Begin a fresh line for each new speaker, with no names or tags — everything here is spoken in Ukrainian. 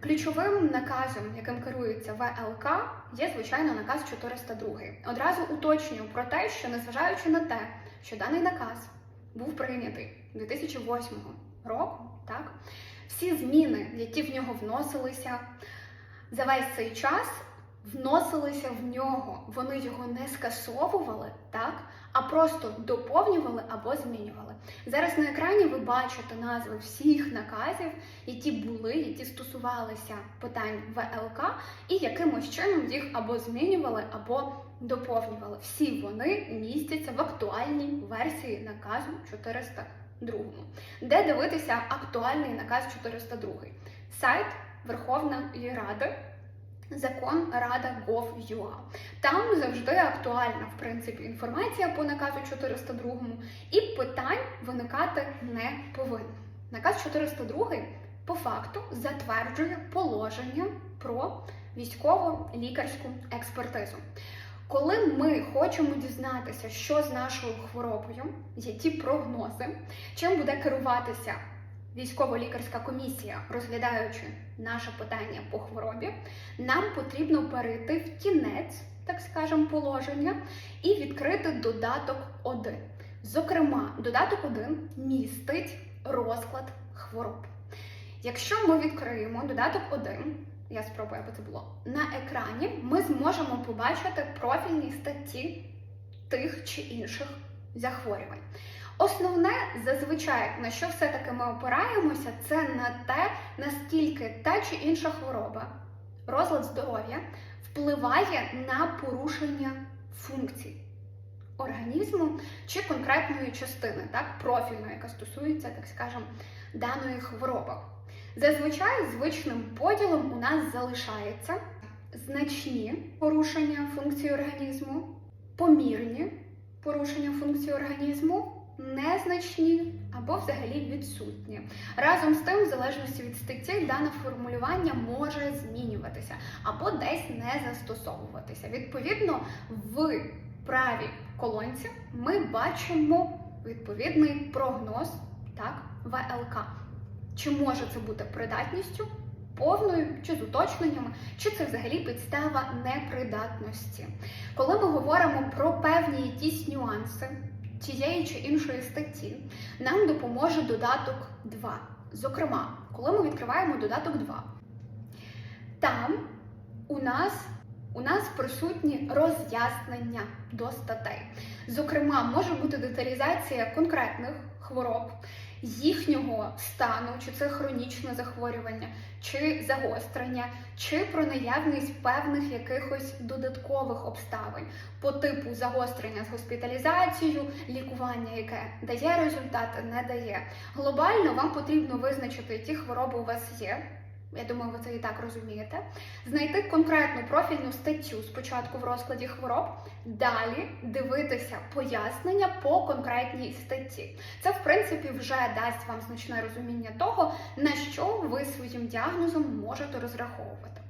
Ключовим наказом, яким керується ВЛК, є звичайно наказ 402. Одразу уточнюю про те, що незважаючи на те, що даний наказ був прийнятий 2008 року, так всі зміни, які в нього вносилися за весь цей час, вносилися в нього. Вони його не скасовували, так, а просто доповнювали або змінювали. Зараз на екрані ви бачите назви всіх наказів, які були, які стосувалися питань ВЛК, і якимось чином їх або змінювали, або доповнювали. Всі вони містяться в актуальній версії наказу 402. Де дивитися актуальний наказ 402? Сайт Верховної Ради. Закон Рада Gov.ua. Там завжди актуальна в принципі інформація по наказу 402 і питань виникати не повинно. Наказ 402 по факту затверджує положення про військово-лікарську експертизу. Коли ми хочемо дізнатися, що з нашою хворобою, які прогнози, чим буде керуватися військово-лікарська комісія, розглядаючи наше питання по хворобі, нам потрібно перейти в кінець, так скажемо, положення і відкрити додаток 1. Зокрема, додаток 1 містить розклад хвороб. Якщо ми відкриємо додаток 1, я спробую, аби це було на екрані, ми зможемо побачити профільні статті тих чи інших захворювань. Основне, зазвичай, на що все-таки ми опираємося, це на те, наскільки та чи інша хвороба, розлад здоров'я впливає на порушення функцій організму чи конкретної частини, так, профільної, яка стосується, так скажемо, даної хвороби. Зазвичай звичним поділом у нас залишається значні порушення функцій організму, помірні порушення функцій організму, незначні або взагалі відсутні. Разом з тим, в залежності від статті, дане формулювання може змінюватися або десь не застосовуватися. Відповідно, в правій колонці ми бачимо відповідний прогноз так, ВЛК. Чи може це бути придатністю повною, чи з уточненнями, чи це взагалі підстава непридатності? Коли ми говоримо про певні якісь нюанси тієї чи іншої статті, нам допоможе додаток 2. Зокрема, коли ми відкриваємо додаток 2, там у нас у нас присутні роз'яснення до статей. Зокрема, може бути деталізація конкретних хвороб, їхнього стану, чи це хронічне захворювання, чи загострення, чи про наявність певних якихось додаткових обставин по типу загострення з госпіталізацією, лікування, яке дає результати, не дає. Глобально вам потрібно визначити, які хвороби у вас є. Я думаю, ви це і так розумієте. Знайти конкретну профільну статтю спочатку в розкладі хвороб, далі дивитися пояснення по конкретній статті. Це, в принципі, вже дасть вам значне розуміння того, на що ви своїм діагнозом можете розраховувати.